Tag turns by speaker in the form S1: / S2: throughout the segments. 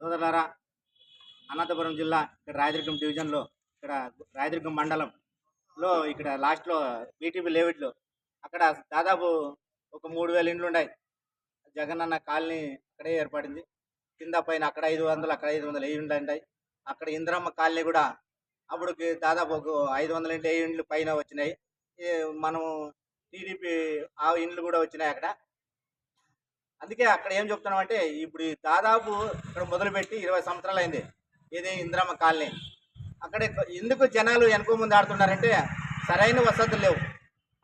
S1: సోదరులారా అనంతపురం జిల్లా ఇక్కడ రాయదుర్గం డివిజన్లో ఇక్కడ రాయదుర్గం మండలంలో ఇక్కడ లాస్ట్లో బీటీపీ లేవిడ్లో అక్కడ దాదాపు ఒక మూడు వేల ఇండ్లు ఉన్నాయి జగనన్న కాలనీ అక్కడే ఏర్పడింది. కింద పైన అక్కడ ఐదు వందలు అక్కడ ఐదు వందలు వెయ్యి ఇండ్లు ఉంటాయి. అక్కడ ఇంద్రమ్మ కాలనీ కూడా అప్పుడు దాదాపు ఒక ఐదు వందల ఇండ్లు ఏ ఇండ్లు పైన వచ్చినాయి. మనము మనం టీడీపీ ఆ ఇండ్లు కూడా వచ్చినాయి అక్కడ. అందుకే అక్కడ ఏం చెప్తున్నాం అంటే ఇప్పుడు దాదాపు ఇక్కడ మొదలుపెట్టి ఇరవై సంవత్సరాలు అయింది. ఇది ఇందిరమ్మ కాలనీ. అక్కడ ఎందుకు జనాలు వెనక ముందు ఆడుతున్నారంటే సరైన వసతులు లేవు.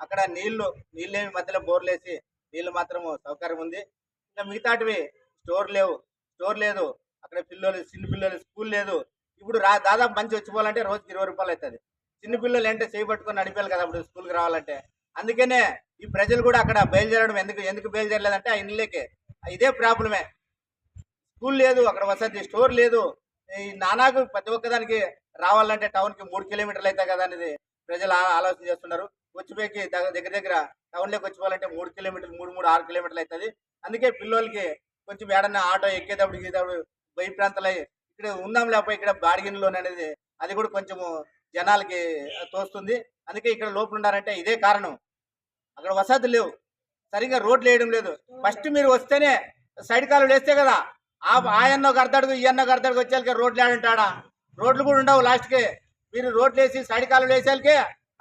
S1: అక్కడ నీళ్ళు నీళ్ళేమి మధ్యలో బోర్లేసి నీళ్ళు మాత్రము సౌకర్యం ఉంది. ఇంకా మిగతాటివి స్టోర్ లేవు. స్టోర్ లేదు. అక్కడ పిల్లలు చిన్న పిల్లలు స్కూల్ లేదు. ఇప్పుడు రా దాదాపు మంచి వచ్చిపోవాలంటే రోజుకి ఇరవై రూపాయలు అవుతుంది. చిన్న పిల్లలు అంటే చేపట్టుకొని పట్టుకొని కదా అప్పుడు స్కూల్కి రావాలంటే. అందుకనే ఈ ప్రజలు కూడా అక్కడ బయలుదేరడం ఎందుకు ఎందుకు బయలుదేరలేదంటే ఆ ఇండ్లకే ఇదే ప్రాబ్లమే. స్కూల్ లేదు అక్కడ వసతి స్టోర్ లేదు. ఈ నానాకు ప్రతి ఒక్కదానికి రావాలంటే టౌన్కి మూడు కిలోమీటర్లు అవుతాయి కదా అనేది ప్రజలు ఆ- ఆలోచన చేస్తున్నారు. వచ్చిపోయి దగ్గర దగ్గర దగ్గర టౌన్లోకి వచ్చిపోవాలంటే మూడు కిలోమీటర్లు మూడు మూడు ఆరు కిలోమీటర్లు అవుతుంది. అందుకే పిల్లలకి కొంచెం ఏడన్నా ఆటో ఎక్కేటప్పుడు దిగేటప్పుడు బయ ప్రాంతాలు ఇక్కడ ఉందాం లేకపోతే ఇక్కడ బాడిగిన్లోన్ అనేది అది కూడా కొంచెము జనాలకి తోస్తుంది. అందుకే ఇక్కడ లోపల ఉన్నారంటే ఇదే కారణం. అక్కడ వసతులు లేవు. సరిగ్గా రోడ్లు వేయడం లేదు. ఫస్ట్ మీరు వస్తేనే సైడ్ కాలు వేస్తే కదా ఆ ఆయన్న ఒక అర్ధడుగు ఈ అన్న ఒక అర్ధడుగు వచ్చేళ్ళకి రోడ్లు ఆడుంటాడా? రోడ్లు కూడా ఉండవు లాస్ట్కి. మీరు రోడ్లు వేసి సైడ్ కాలు వేసేళ్ళకి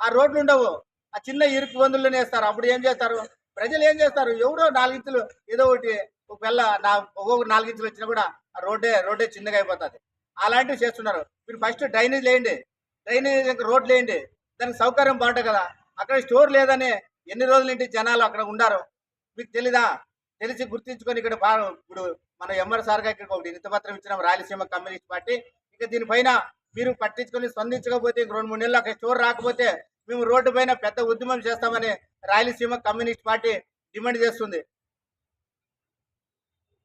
S1: ఆ రోడ్లు ఉండవు. ఆ చిన్న ఇరుకు బంధువులను వేస్తారు. అప్పుడు ఏం చేస్తారు? ప్రజలు ఏం చేస్తారు? ఎవరో నాలుగించులు ఏదో ఒకటి ఒక పిల్ల నా ఒక్కొక్క నాలుగించులు వచ్చినా కూడా ఆ రోడ్డే రోడ్డే చిన్నగా అయిపోతుంది. అలాంటివి చేస్తున్నారు. మీరు ఫస్ట్ డ్రైనేజ్ వేయండి. డ్రైనేజ్ ఇంకా రోడ్లు వేయండి. దానికి సౌకర్యం బాగుంటుంది కదా. అక్కడ స్టోర్ లేదని ఎన్ని రోజుల నుండి జనాలు అక్కడ ఉండారు? మీకు తెలీదా? తెలిసి గుర్తించుకొని ఇక్కడ ఇప్పుడు మన ఎంఆర్ సార్గా ఇక్కడ ఒకటి ఇంతపత్రం ఇచ్చిన రాయలసీమ కమ్యూనిస్ట్ పార్టీ. ఇక దీనిపైన మీరు పట్టించుకొని స్పందించకపోతే ఇంక రెండు మూడు నెలలు అక్కడ స్టోర్ రాకపోతే మేము రోడ్డు పైన పెద్ద ఉద్యమం చేస్తామని రాయలసీమ కమ్యూనిస్ట్ పార్టీ డిమాండ్ చేస్తుంది.